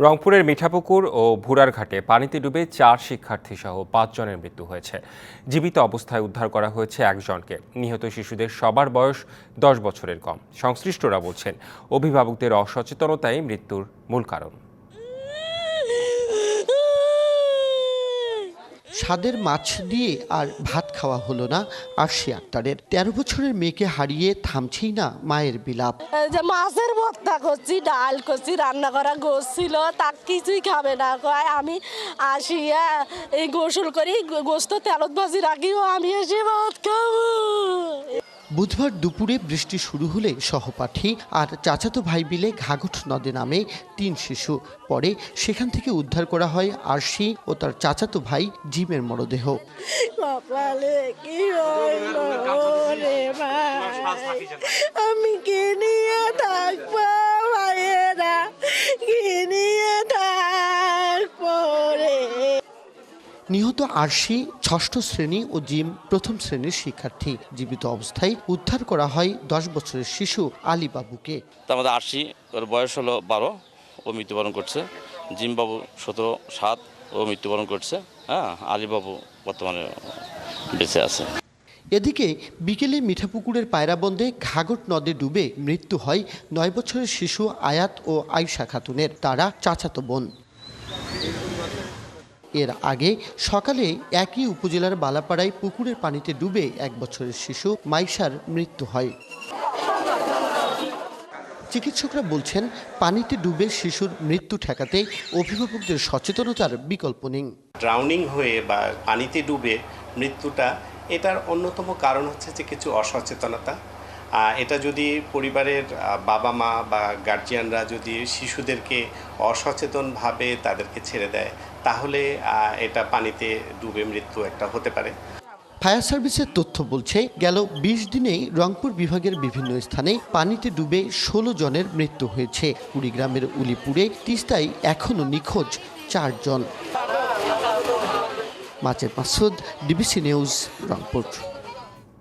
রংপুরের মিঠাপুকুর ও ভুরার ঘাটে পানিতে ডুবে চার শিক্ষার্থী সহ পাঁচজনের মৃত্যু হয়েছে। জীবিত অবস্থায় উদ্ধার করা হয়েছে একজনকে। নিহত শিশুদের সবার বয়স দশ বছরের কম। সংশ্লিষ্টরা বলছেন, অভিভাবকদের অসচেতনতাই মৃত্যুর মূল কারণ। স্বাদের মাছ দিয়ে আর ভাত খাওয়া হলো না। আশি আক্তারের তেরো বছরের মেয়েকে হারিয়ে থামছেই না মায়ের বিলাপ। যে মাছের ভর্তা করছি, ডাল করছি, রান্না করা গোস ছিল তা কিছুই খাবে না। কয়, আমি আসিয়া এই গোসল করি, গোস্ত তেলত ভাজি রাখিও, আমি এসে ভাত খাব। বুধবার দুপুরে বৃষ্টি শুরু হলে সহপাঠী আর চাচাতো ভাই মিলে ঘাঘট নদে নামে তিন শিশু। পরে সেখান থেকে উদ্ধার করা হয় আরশি ও তার চাচাতো ভাই জিমের মরদেহ। আমি কে নিয়ে থাকব? নিহত আরশি ষষ্ঠ শ্রেণি ও জিম প্রথম শ্রেণির শিক্ষার্থী। জীবিত অবস্থায় উদ্ধার করা হয় দশ বছরের শিশু আলী বাবুকে। তার মধ্যে আশি ওর বয়স হলো বারো ও মৃত্যুবরণ করছে। জিমবাবু সতেরো সাত ও মৃত্যুবরণ করছে। হ্যাঁ আলীবাবু বর্তমানে বেঁচে আছে। এদিকে বিকেলে মিঠাপুকুরের পায়রাবন্দে ঘাগট নদে ডুবে মৃত্যু হয় নয় বছরের শিশু আয়াত ও আয়শা খাতুনের তারা চাচাতো বোন। এর আগে সকালে একই উপজেলার বালাপাড়ায় পুকুরের পানিতে ডুবে এক বছরের শিশু মাইশার মৃত্যু হয়। চিকিৎসকরা বলছেন, পানিতে ডুবে শিশুর মৃত্যু ঠেকাতে অভিভাবকদের সচেতনতার বিকল্প নেই। ড্রাউনিং হয়ে বা পানিতে ডুবে মৃত্যুটা এটার অন্যতম কারণ হচ্ছে যে কিছু অসচেতনতা। এটা যদি পরিবারের বাবা মা বা গার্জিয়ানরা যদি শিশুদেরকে অসচেতনভাবে তাদেরকে ছেড়ে দেয়, তাহলে এটা পানিতে ডুবে মৃত্যু একটা হতে পারে। ফায়ার সার্ভিসের তথ্য বলছে, গেল ২০ দিনেই রংপুর বিভাগের বিভিন্ন স্থানে পানিতে ডুবে ষোলো জনের মৃত্যু হয়েছে। কুড়িগ্রামের উলিপুরে তিস্তায় এখনও নিখোঁজ চারজন। মাচের মাসুদ ডিবিসি নিউজ, রংপুর।